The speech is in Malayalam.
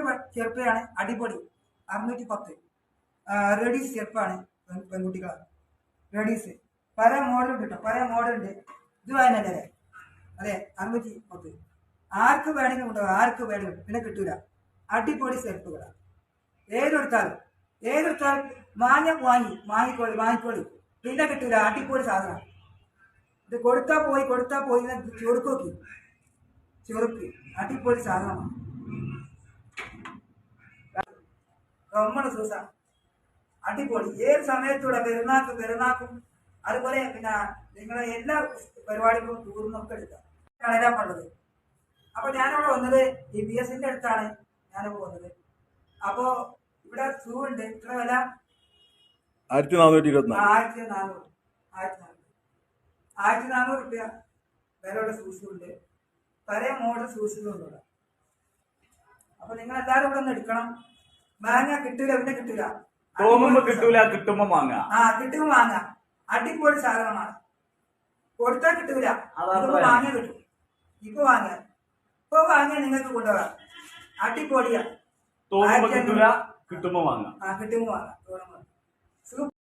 അടിപൊളി ചെറുപ്പയാണ് അടിപൊളി. അറുന്നൂറ്റി പത്ത്. റെഡീസ് ചെറുപ്പമാണ് പെൺ- പെൺകുട്ടികളാണ് റെഡീസ് പല മോഡലുണ്ട് കേട്ടോ പല മോഡലുണ്ട് ഇത് വായനല്ലേ അതെ അറുന്നൂറ്റി പത്ത്. ആർക്ക് വേണമെങ്കിലും ഉണ്ടാവും ആർക്ക് വേണമെങ്കിലും. പിന്നെ കിട്ടൂല. അടിപൊളി ചെരുപ്പുകളാണ് ഏതെടുത്താലും ഏതെടുത്താലും മാങ്ങ വാങ്ങി വാങ്ങിക്കോളി വാങ്ങിക്കോളി. പിന്നെ കിട്ടൂല അടിപൊളി സാധനം. ഇത് കൊടുത്താൽ പോയി കൊടുത്താൽ പോയി ചെറുക്കോക്കി ചെറുക്ക് അടിപൊളി സാധനമാണ് ഗവൺമെന്റ് സൂസ. അടിപൊളി. ഏത് സമയത്തൂടെ പെരുന്നാക്കും പെരുന്നാക്കും? അതുപോലെ പിന്നെ നിങ്ങളെ എല്ലാ പരിപാടികളും ടൂറിനൊക്കെ എടുക്കാം. കളരാൻ പണ്ടത് അപ്പൊ ഞാനിവിടെ വന്നത് ഈ ബി എസിന്റെ അടുത്താണ്. ഞാനിപ്പോ വന്നത്. അപ്പോ ഇവിടെ സൂ ഉണ്ട് ഇത്ര വില? ആയിരത്തി നാനൂറ്റി ഇരുപത്തിനാല്. ആയിരത്തി നാനൂറ് ആയിരത്തി നാനൂറ് ആയിരത്തി നാനൂറ് റുപ്യ വിലയുള്ള സൂസും ഉണ്ട് പല മോഡൽ സൂസുകളും ഉണ്ട് ഇവിടെ. അപ്പൊ നിങ്ങൾ എല്ലാവരും ഇവിടെ ഒന്ന് എടുക്കണം. മാങ്ങ കിട്ടൂല പിന്നെ കിട്ടൂല. തോന്നുമ്പോ കിട്ടൂല കിട്ടുമ്പോ വാങ്ങ ആ കിട്ടുമ്പോ വാങ്ങ അടിപൊളി സാധനമാണ്. കൊടുത്താൽ കിട്ടൂല. വാങ്ങിയ കിട്ടും. ഇപ്പൊ വാങ്ങ ഇപ്പൊ വാങ്ങ നിങ്ങൾക്ക് കൊണ്ടുപോകാം അടിപൊളിയാ. തോന്നുമ്പോ ആയിരത്തി കിട്ടൂല കിട്ടുമ്പോ വാങ്ങാം. ആ കിട്ടുമ്പോ വാങ്ങാം.